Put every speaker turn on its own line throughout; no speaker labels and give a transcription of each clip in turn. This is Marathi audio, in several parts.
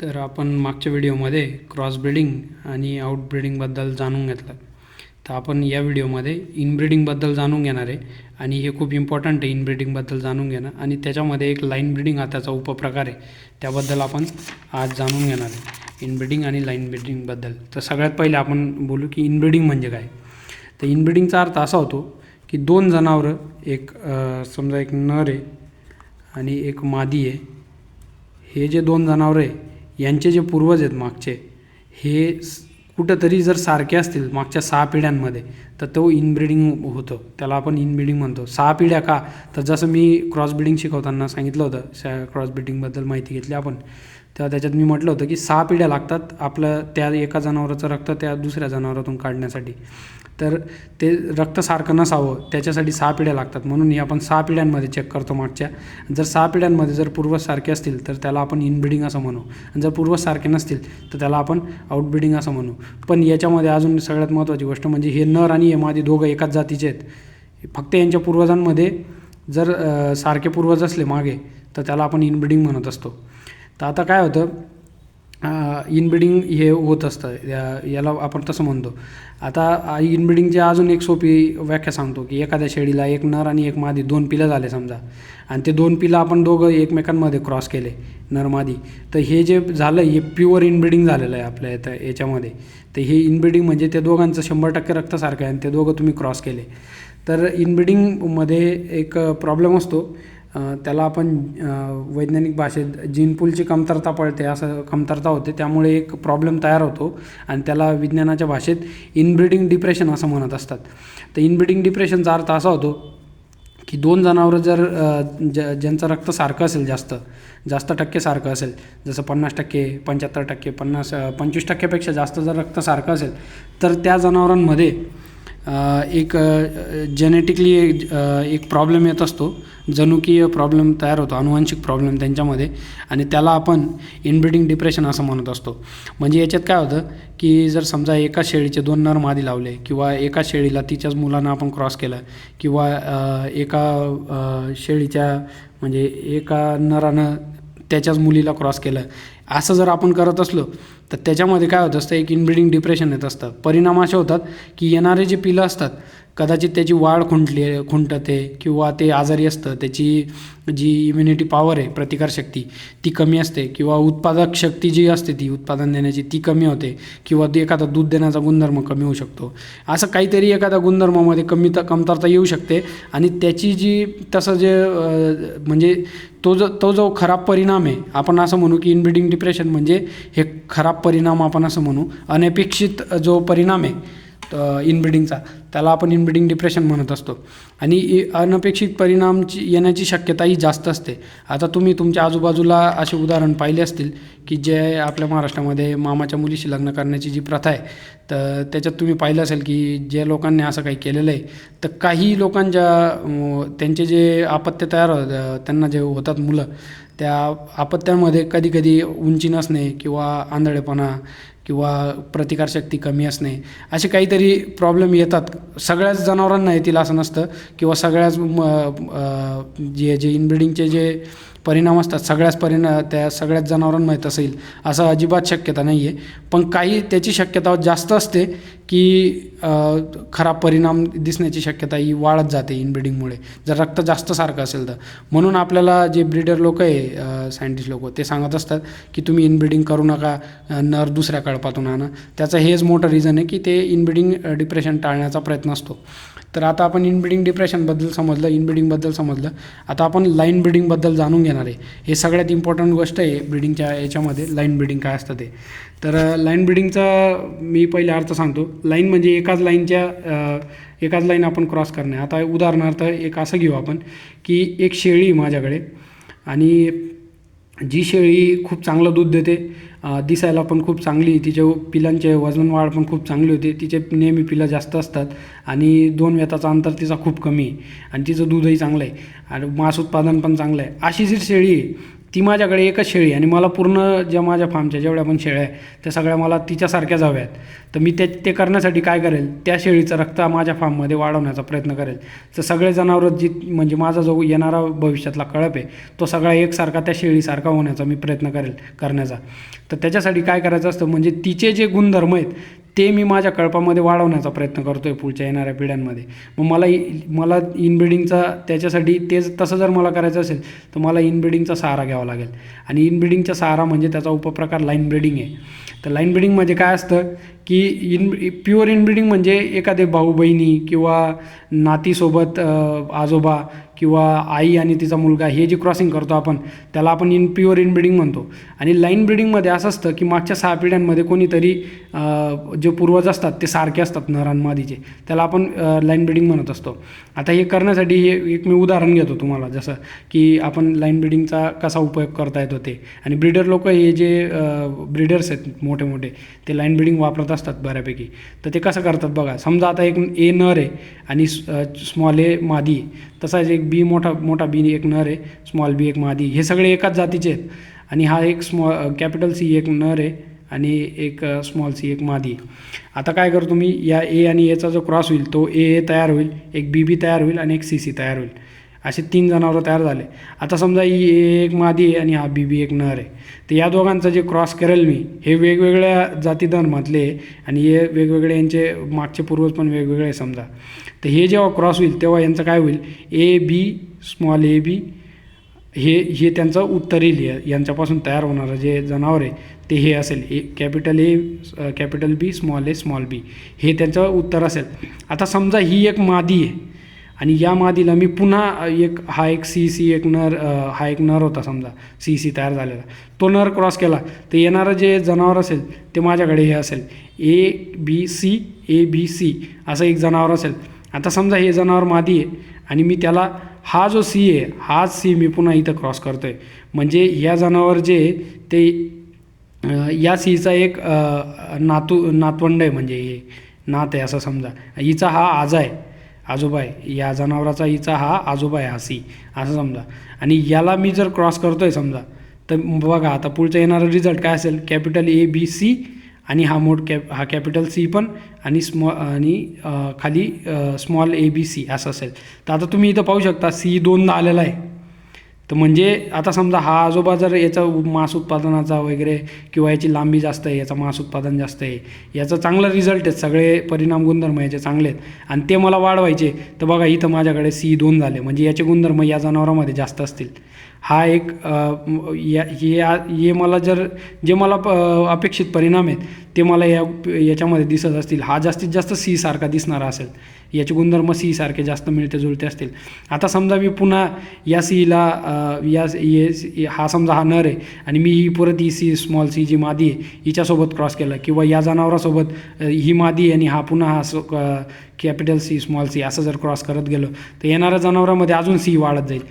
तर आपण मागच्या व्हिडिओमध्ये क्रॉस ब्रिडिंग आणि आउटब्रिडिंगबद्दल जाणून घेतलं. तर आपण या व्हिडिओमध्ये इनब्रीडिंगबद्दल जाणून घेणार आहे आणि हे खूप इम्पॉर्टंट आहे इनब्रीडिंगबद्दल जाणून घेणं. आणि त्याच्यामध्ये एक लाईन ब्रिडिंग हा त्याचा उपप्रकार आहे. त्याबद्दल आपण आज जाणून घेणार आहे इनब्रिडिंग आणि लाईन ब्रिडिंगबद्दल. तर सगळ्यात पहिले आपण बोलू की इनब्रिडिंग म्हणजे काय? तर इनब्रिडिंगचा अर्थ असा होतो की दोन जनावरं एक समजा एक नर आहे आणि एक मादी आहे. हे जे दोन जनावरं आहे यांचे जे पूर्वज आहेत मागचे हे कुठंतरी जर सारखे असतील मागच्या सहा पिढ्यांमध्ये तर तो इनब्रीडिंग होतं. त्याला आपण इनब्रीडिंग म्हणतो. सहा पिढ्या का? तर जसं मी क्रॉस ब्रिडिंग शिकवताना सांगितलं होतं क्रॉस ब्रिडिंगबद्दल माहिती घेतली आपण. तेव्हा त्याच्यात मी म्हटलं होतं की सहा पिढ्या लागतात आपलं त्या एका जनावराचं रक्त त्या दुसऱ्या जनावरातून काढण्यासाठी. तर ते रक्त सारखं नसावं त्याच्यासाठी सहा पिढ्या लागतात. म्हणून हे आपण सहा पिढ्यांमध्ये चेक करतो मागच्या. जर सहा पिढ्यांमध्ये जर पूर्वज सारखे असतील तर त्याला आपण इनब्रीडिंग असं म्हणू. आणि जर पूर्वसारखे नसतील तर त्याला आपण आउटब्रिडिंग असं म्हणू. पण याच्यामध्ये अजून सगळ्यात महत्त्वाची गोष्ट म्हणजे हे नर आणि हे मादी दोघं एकाच जातीचे आहेत. फक्त यांच्या पूर्वजांमध्ये जर सारखे पूर्वज असले मागे तर त्याला आपण इनब्रिडिंग म्हणत असतो. तर आता काय होतं इनब्रिडिंग हे होत असतं. या- याला आपण तसं म्हणतो. आता इनब्रिडिंगची अजून एक सोपी व्याख्या सांगतो की एखाद्या शेळीला एक नर आणि एक मादी दोन पिलं झाले समजा. आणि ते दोन पिलं आपण दोघं एकमेकांमध्ये क्रॉस केले नरमादी तर हे जे झालं हे प्युअर इनब्रिडिंग झालेलं आहे आपल्या इथं याच्यामध्ये. तर हे इनब्रिडिंग म्हणजे ते दोघांचं शंभर टक्के रक्तसारखं आहे आणि ते दोघं तुम्ही क्रॉस केले. तर इनब्रिडिंगमध्ये एक प्रॉब्लेम असतो. त्याला आपण वैज्ञानिक भाषेत जीनपूलची कमतरता पडते असं कमतरता होते त्यामुळे एक प्रॉब्लेम तयार होतो आणि त्याला विज्ञानाच्या भाषेत इनब्रीडिंग डिप्रेशन असं म्हणत असतात. तर इनब्रीडिंग डिप्रेशनचा अर्थ असा होतो की दोन जनावरं जर ज ज्यांचं रक्त सारखं असेल जास्त जास्त टक्के सारखं असेल जसं पन्नास टक्के पंच्याहत्तर टक्के पन्नास पंचवीस टक्क्यापेक्षा जास्त जर रक्त सारखं असेल तर त्या जनावरांमध्ये एक जेनेटिकली एक प्रॉब्लेम येत असतो. जनुकीय प्रॉब्लेम तयार होतो अनुवांशिक प्रॉब्लेम त्यांच्यामध्ये. आणि त्याला आपण इनब्रिडिंग डिप्रेशन असं म्हणत असतो. म्हणजे याच्यात काय होतं की जर समजा एका शेळीचे दोन नर मादी लावले किंवा एका शेळीला तिच्याच मुलांना आपण क्रॉस केलं किंवा एका शेळीच्या म्हणजे एका नरानं त्याच्याच मुलीला क्रॉस केलं असं जर आपण करत असलो तर त्याच्यामध्ये काय होत असतं एक इनब्रीडिंग डिप्रेशन येत असतं. परिणाम असे होतात की येणारे जे पिलं असतात कदाचित त्याची वाढ खुंटली खुंटते किंवा ते आजारी असतं त्याची जी इम्युनिटी पॉवर आहे प्रतिकारशक्ती ती कमी असते किंवा उत्पादक शक्ती जी असते ती उत्पादन देण्याची ती कमी होते किंवा एखादा दूध देण्याचा गुणधर्म कमी होऊ शकतो. असं काहीतरी एखाद्या गुणधर्मामध्ये कमी तर कमतरता येऊ शकते आणि त्याची जी तसं जे म्हणजे तो जो तो जो खराब परिणाम आहे आपण असं म्हणू की इनब्रिडिंग डिप्रेशन म्हणजे हे खराब परिणाम आपण असं म्हणू अनपेक्षित जो परिणाम आहे इनब्रिडिंगचा त्याला आपण इनब्रिडिंग डिप्रेशन म्हणत असतो. आणि इ- अनपेक्षित परिणामची येण्याची शक्यताही जास्त असते. आता तुम्ही तुमच्या आजूबाजूला असे उदाहरण पाहिले असतील की जे आपल्या महाराष्ट्रामध्ये मामाच्या मुलीशी लग्न करण्याची जी प्रथा आहे तर त्याच्यात तुम्ही पाहिलं असेल की जे लोकांनी असं काही केलेलं आहे तर काही लोकांच्या त्यांचे जे आपत्य तयार होत त्यांना जे होतात मुलं त्या आपत्त्यांमध्ये कधी कधी उंची नसणे किंवा आंधळेपणा किंवा प्रतिकारशक्ती कमी असणे असे काहीतरी प्रॉब्लेम येतात. सगळ्याच जनावरांना येतील असं नसतं किंवा सगळ्याच म जे जे इनब्रिडिंगचे जे परिणाम असतात. सगळ्याच परिणा त्या सगळ्याच जनावरांमध्ये माहीत असेल असं अजिबात शक्यता नाही आहे पण काही त्याची शक्यता जास्त असते की खराब परिणाम दिसण्याची शक्यता ही वाढत जाते इनब्रिडिंगमुळे जर रक्त जास्त सारखं असेल तर. म्हणून आपल्याला जे ब्रीडर लोक आहे सायंटिस्ट लोक ते सांगत असतात की तुम्ही इनब्रिडिंग करू नका नर दुसऱ्या कळपातून आणा. त्याचं हेच मोठं रिझन आहे की ते इनब्रिडिंग डिप्रेशन टाळण्याचा प्रयत्न असतो. तर आता आपण इनब्रिडिंग डिप्रेशनबद्दल समजलं इनब्रिडिंगबद्दल समजलं. आता आपण लाईन ब्रिडिंगबद्दल जाणून घेणार आहे. हे सगळ्यात इम्पॉर्टंट गोष्ट आहे ब्रिडिंगच्या याच्यामध्ये लाईन ब्रिडिंग काय असतं ते. तर लाईन ब्रिडिंगचा मी पहिले अर्थ सांगतो. लाईन म्हणजे एकाच लाईनच्या एकाच लाईन आपण क्रॉस करणे. आता उदाहरणार्थ एक असं घेऊ आपण की एक शेळी माझ्याकडे. आणि जी शेळी खूप चांगलं दूध देते दिसायला पण खूप चांगली. तिचे पिलांचे वजन वाढ पण खूप चांगली होते. तिचे नेहमी पिलं जास्त असतात आणि दोन वेताचा अंतर तिचा खूप कमी आहे. आणि तिचं दूधही चांगलं आहे. आणि मांस उत्पादन पण चांगलं आहे. अशी जी शेळी आहे. ती माझ्याकडे एकच शेळी आणि मला पूर्ण ज्या माझ्या फार्मच्या जेवढ्या पण शेळ्या आहेत त्या सगळ्या मला तिच्यासारख्याच हव्या आहेत. तर मी ते ते करण्यासाठी काय करेल त्या शेळीचं रक्त माझ्या फार्ममध्ये वाढवण्याचा प्रयत्न करेल. तर सगळे जनावरं जी म्हणजे माझा जो येणारा भविष्यातला कळप आहे तो सगळा एकसारखा त्या शेळीसारखा होण्याचा मी प्रयत्न करेल करण्याचा. तर त्याच्यासाठी काय करायचं असतं म्हणजे तिचे जे गुणधर्म आहेत ते मी माझ्या कळपामध्ये वाढवण्याचा प्रयत्न करतो आहे पुढच्या येणाऱ्या पिढ्यांमध्ये. मग मला मला इनब्रिडिंगचा त्याच्यासाठी तेच तसं जर मला करायचं असेल तर मला इनब्रिडिंगचा सहारा घ्यावा लागेल. आणि इनब्रिडिंगचा सहारा म्हणजे त्याचा उपप्रकार लाईन ब्रिडिंग आहे. तर लाईन म्हणजे काय असतं? की इन प्युअर इनब्रिडिंग म्हणजे एखादे भाऊ बहिणी किंवा नातीसोबत आजोबा किंवा आई आणि तिचा मुलगा हे जे क्रॉसिंग करतो आपण त्याला आपण इन प्युअर इनब्रिडिंग म्हणतो. आणि लाईन ब्रिडिंगमध्ये असं असतं की मागच्या सहा पिढ्यांमध्ये कोणीतरी जे पूर्वज असतात ते सारखे असतात नरांमादीचे त्याला आपण लाईन ब्रिडिंग म्हणत असतो. आता हे करण्यासाठी हे एक मी उदाहरण घेतो तुम्हाला. जसं की आपण लाईन ब्रिडिंगचा कसा उपयोग करता येतो ते. आणि ब्रिडर लोक हे जे ब्रिडर्स आहेत मोठे मोठे ते लाईन ब्रिडिंग वापरत असतात बऱ्यापैकी. तर ते कसं करतात बघा समजा आता एक ए नर आहे आणि स्मॉल ए मादी तसाच एक बी मोठा मोठा बी एक नर आहे स्मॉल बी एक मादी हे सगळे एकाच जातीचे आहेत. आणि हा एक स्मॉ कॅपिटल सी एक नर आहे आणि एक स्मॉल सी एक मादी आता काय करतो मी या ए आणि एचा जो क्रॉस होईल तो ए ए तयार होईल एक बी बी तयार होईल आणि एक सी सी तयार होईल. असे तीन जनावरं तयार झाले. आता समजा ही ए एक मादी आहे आणि हा बी बी एक नर आहे. तर या दोघांचं जे क्रॉस करेल मी हे वेगवेगळ्या जाती धर्मातले आहे आणि हे वेगवेगळे यांचे मागचे पूर्वज पण वेगवेगळे आहे समजा. तर हे जेव्हा क्रॉस होईल तेव्हा यांचं काय होईल? A B small A B हे हे त्यांचं उत्तर येईल. यांच्यापासून तयार होणारं जे जनावर आहे ते हे असेल. A capital A capital B small A small B हे त्यांचं उत्तर असेल. आता समजा ही एक मादी आहे आणि या मादीला मी पुन्हा एक हा एक सी सी एक नर हा एक नर होता समजा सी सी तयार झालेला. तो नर क्रॉस केला तर येणारं जे जनावर असेल ते माझ्याकडे हे असेल. ए बी सी ए बी सी असं एक जनावर असेल. आता समजा हे जनावर मादी आहे आणि मी त्याला हा जो सी आहे हाच सी मी पुन्हा इथं क्रॉस करतो आहे म्हणजे या जनावर जे ते या सीचा एक नातू नातवंड आहे म्हणजे हे नात आहे असं समजा. हिचा हा आजा आहे. आजोबा आहे या जनावराचा हिचा हा आजोबा आहे हा सी असं समजा. आणि याला मी जर क्रॉस करतो आहे समजा तर बघा आता पुढचं येणारं रिझल्ट काय असेल? कॅपिटल ए बी सी आणि हा मोठ कॅप हा कॅपिटल सी पण आणि स्मॉ आणि खाली स्मॉल ए बी सी असं असेल. तर आता तुम्ही इथं पाहू शकता सी दोनदा आलेला आहे. तर म्हणजे आता समजा हा आजोबा जर याचा मांस उत्पादनाचा वगैरे किंवा याची लांबी जास्त आहे याचं मांस उत्पादन जास्त आहे याचं चांगलं रिझल्ट आहेत सगळे परिणाम गुणधर्म याचे चांगले आहेत. आणि ते मला वाढवायचे तर बघा इथं माझ्याकडे सी दोन झाले म्हणजे याचे गुणधर्म या जनावरामध्ये जास्त असतील. हा एक या हे मला जर जे मला प- अपेक्षित परिणाम आहेत ते मला या याच्यामध्ये दिसत असतील. हा जास्तीत जास्त सी सारखा दिसणारा असेल. याचे गुणधर्म सी सारखे जास्त मिळते जुळते असतील. आता समजा मी पुन्हा या सीला या ये हा समजा हा नर आहे आणि मी ही परत ही सी स्मॉल सी जी मादी आहे हिच्यासोबत क्रॉस केला किंवा या जनावरासोबत ही मादी आहे आणि हा पुन्हा हा सो- कॅपिटल सी स्मॉल सी असं जर क्रॉस करत गेलो तर येणाऱ्या जनावरामध्ये अजून सी वाढत जाईल.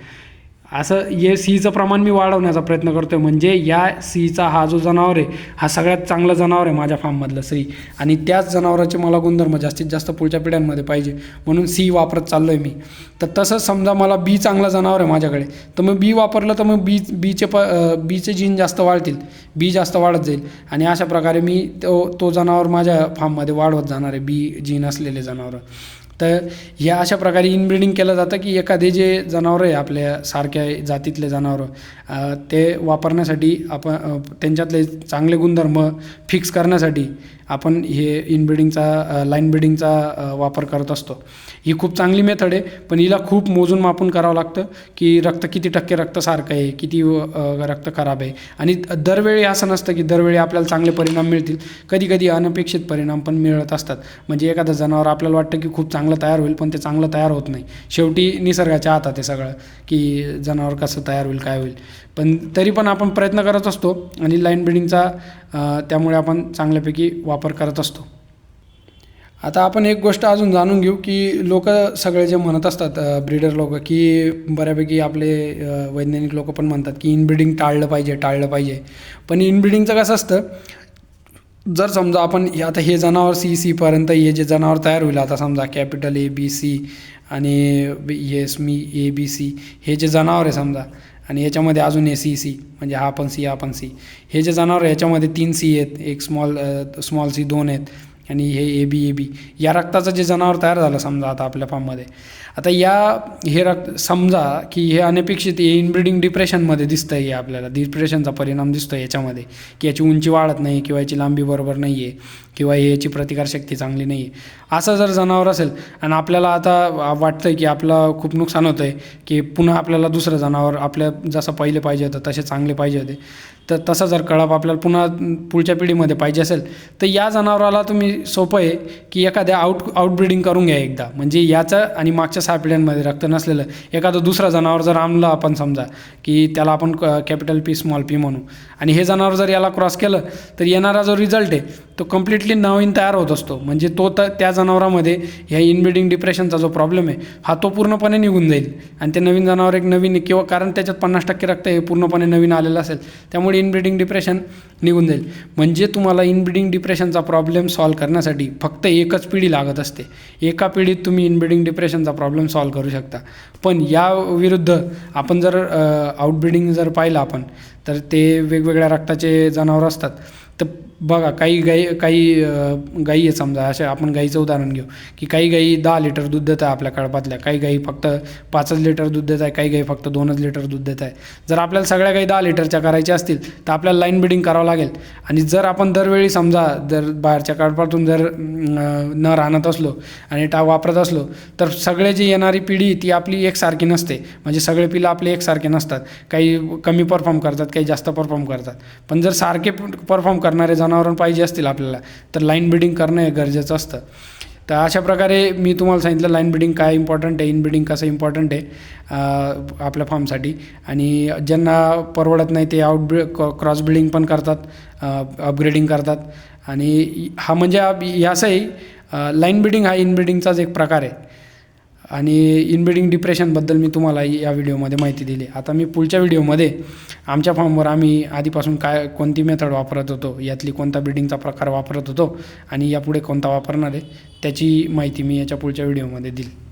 असं हे सीचं प्रमाण मी वाढवण्याचा प्रयत्न करतो आहे म्हणजे या सीचा हा जो जनावर आहे हा सगळ्यात चांगलं जनावर आहे माझ्या फार्ममधलं सी. आणि त्याच जनावराचे मला गुणधर्म जास्तीत जास्त पुढच्या पिढ्यांमध्ये पाहिजे. म्हणून सी वापरत चाललो आहे मी. तर तसंच समजा मला बी चांगलं जनावर आहे माझ्याकडे तर मग बी वापरलं तर मग बी बीचे प बीचे जीन जास्त वाढतील. बी जास्त वाढत जाईल. आणि अशा प्रकारे मी तो तो जनावर माझ्या फार्ममध्ये वाढवत जाणार आहे. बी जीन असलेले जनावरं. तर या अशा प्रकारे इनब्रिडिंग केलं जातं की एखादे जे जनावरं आहे आपल्या सारख्या जातीतले जनावरं ते वापरण्यासाठी आपण त्यांच्यातले चांगले गुणधर्म फिक्स करण्यासाठी आपण हे इनब्रिडिंगचा लाईन ब्रिडिंगचा वापर करत असतो. ही खूप चांगली मेथड आहे पण हिला खूप मोजून मापून करावं लागतं की रक्त किती टक्के रक्त सारखं आहे किती रक्त खराब आहे. आणि दरवेळी असं नसतं की दरवेळी आपल्याला चांगले परिणाम मिळतील. कधी कधी अनपेक्षित परिणाम पण मिळत असतात. म्हणजे एखादं जनावर आपल्याला वाटतं की खूप चांगलं चांगलं तयार होईल पण ते चांगलं तयार होत नाही. शेवटी निसर्गाच्या हातात आहे सगळं की जनावर कसं तयार होईल काय होईल. पण तरी पण आपण प्रयत्न करत असतो आणि लाईन ब्रिडिंगचा त्यामुळे आपण चांगल्यापैकी वापर करत असतो. आता आपण एक गोष्ट अजून जाणून घेऊ की लोक सगळे जे म्हणत असतात ब्रीडर लोक की बऱ्यापैकी आपले वैज्ञानिक लोक पण म्हणतात की इनब्रिडिंग टाळलं पाहिजे टाळलं पाहिजे. पण इनब्रिडिंगचं कसं असतं जर समजा आपण आता हे जनावर सी सीपर्यंत हे जे जनावर तयार होईल आता समजा कॅपिटल ए बी सी आणि एस मी ए बी सी हे जे जनावर आहे समजा आणि याच्यामध्ये अजून आहे सी सी म्हणजे हा पण सी हा पण सी हे जे जनावर आहे याच्यामध्ये तीन सी आहेत एक स्मॉल स्मॉल सी दोन आहेत. आणि हे ए बी ए बी. या रक्ताचं जे जनावर तयार झालं समजा आता आपल्या फार्ममध्ये. आता या हे रक्त समजा की हे अनपेक्षित हे इनब्रिडिंग डिप्रेशनमध्ये दिसतं आहे आपल्याला. डिप्रेशनचा परिणाम दिसतो आहे याच्यामध्ये. की याची उंची वाढत नाही किंवा याची लांबी बरोबर नाही आहे किंवा हे याची प्रतिकारशक्ती चांगली नाही आहे असं जर जनावर असेल आणि आपल्याला आता वाटतं की आपलं खूप नुकसान होतं आहे की पुन्हा आपल्याला दुसरं जनावर आपल्या जसं पहिले पाहिजे होतं तसे चांगले पाहिजे होते. तर तसं जर कळप आपल्याला पुन्हा पुढच्या पिढीमध्ये पाहिजे असेल तर या जनावराला तुम्ही सोपं आहे की एखाद्या आउट आउटब्रीडिंग करून घ्या एकदा. म्हणजे याचं आणि मागच्या सहा पिढ्यांमध्ये रक्त नसलेलं एखादं दुसरं जनावर जर आणलं आपण समजा की त्याला आपण कॅपिटल पी स्मॉल पी म्हणू. आणि हे जनावर जर याला क्रॉस केलं तर येणारा जो रिझल्ट आहे तो कम्प्लिटली नवीन तयार होत असतो. म्हणजे तो तर त्या जनावरामध्ये ह्या इनब्रिडिंग डिप्रेशनचा जो प्रॉब्लेम आहे हा तो पूर्णपणे निघून जाईल. आणि ते नवीन जनावर एक नवीन किंवा कारण त्याच्यात पन्नास टक्के रक्त हे पूर्णपणे नवीन आलेलं असेल त्यामुळे इनब्रिडिंग डिप्रेशन निघून जाईल. म्हणजे तुम्हाला इनब्रिडिंग डिप्रेशनचा प्रॉब्लेम सॉल्व करण्यासाठी फक्त एकच पिढी लागत असते. एका पिढीत तुम्ही इनब्रिडिंग डिप्रेशनचा प्रॉब्लेम सॉल्व करू शकता. पण या विरुद्ध आपण जर आउटब्रिडिंग जर पाहिलं आपण तर ते वेगवेगळ्या रक्ताचे जनावर असतात. तर बघा काही गाई काही गाई आहे समजा असे आपण गाईचं उदाहरण घेऊ की काही गाई दहा लिटर दूध देत आहे आपल्या कळपातल्या काही गाई फक्त पाचच लिटर दूध देत आहे काही गाई फक्त दोनच लिटर दूध देत आहे. जर आपल्याला सगळ्या गाई दहा लिटरच्या करायच्या असतील तर आपल्याला लाईन बिडिंग करावं लागेल. आणि जर आपण दरवेळी समजा जर बाहेरच्या कळपातून जर न राहणत असलो आणि टा वापरत असलो तर सगळे जी येणारी पिढी ती आपली एकसारखी नसते. म्हणजे सगळे पिलं आपले एकसारखे नसतात. काही कमी परफॉर्म करतात काही जास्त परफॉर्म करतात. पण जर सारखे परफॉर्म करणारे जनावरं पाहिजे असतील आपल्याला तर लाईन ब्रिडिंग करणं हे गरजेचं असतं. तर अशा प्रकारे मी तुम्हाला सांगितलं लाईन ब्रिडिंग काय इम्पॉर्टंट आहे इन ब्रिडिंग कसं इम्पॉर्टंट आहे आपल्या फार्मसाठी आणि ज्यांना परवडत नाही ते आउट ब्रि क्रॉस ब्रिडिंग पण करतात अपग्रेडिंग करतात. आणि हा म्हणजे हे असंही लाईन ब्रिडिंग हा इन ब्रिडिंगचाच एक प्रकार आहे. आणि इनब्रिडिंग डिप्रेशनबद्दल मी तुम्हाला या व्हिडिओमध्ये माहिती दिली. आता मी पुढच्या व्हिडिओमध्ये आमच्या फॉर्मवर आम्ही आधीपासून काय कोणती मेथड वापरत होतो यातली कोणता ब्रिडिंगचा प्रकार वापरत होतो आणि यापुढे कोणता वापरणार आहे त्याची माहिती मी याच्या पुढच्या व्हिडिओमध्ये दिली.